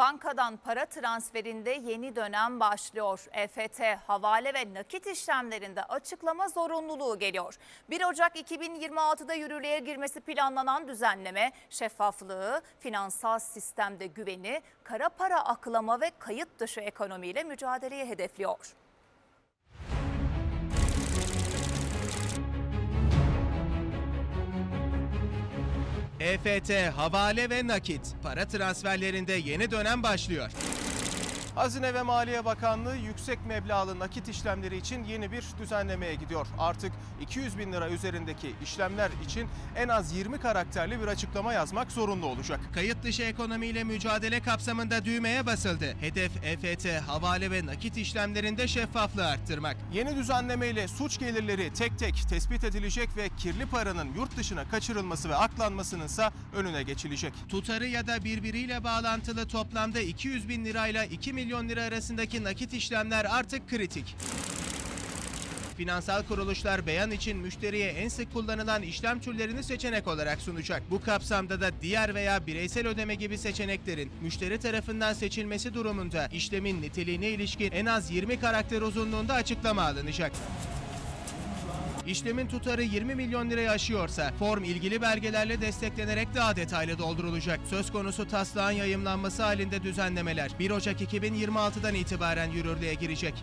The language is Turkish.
Bankadan para transferinde yeni dönem başlıyor. EFT, havale ve nakit işlemlerinde açıklama zorunluluğu geliyor. 1 Ocak 2026'da yürürlüğe girmesi planlanan düzenleme şeffaflığı, finansal sistemde güveni, kara para aklama ve kayıt dışı ekonomiyle mücadeleye hedefliyor. EFT, havale ve nakit. Para transferlerinde yeni dönem başlıyor. Hazine ve Maliye Bakanlığı yüksek meblağlı nakit işlemleri için yeni bir düzenlemeye gidiyor. Artık 200 bin lira üzerindeki işlemler için en az 20 karakterli bir açıklama yazmak zorunda olacak. Kayıt dışı ekonomiyle mücadele kapsamında düğmeye basıldı. Hedef EFT, havale ve nakit işlemlerinde şeffaflığı arttırmak. Yeni düzenlemeyle suç gelirleri tek tek tespit edilecek ve kirli paranın yurt dışına kaçırılması ve aklanmasının ise önüne geçilecek. Tutarı ya da birbiriyle bağlantılı toplamda 200 bin lirayla 2 milyon lira arasındaki nakit işlemler artık kritik. Finansal kuruluşlar beyan için müşteriye en sık kullanılan işlem türlerini seçenek olarak sunacak. Bu kapsamda da diğer veya bireysel ödeme gibi seçeneklerin müşteri tarafından seçilmesi durumunda işlemin niteliğine ilişkin en az 20 karakter uzunluğunda açıklama alınacak. İşlemin tutarı 20 milyon lirayı aşıyorsa form ilgili belgelerle desteklenerek daha detaylı doldurulacak. Söz konusu taslağın yayımlanması halinde düzenlemeler 1 Ocak 2026'dan itibaren yürürlüğe girecek.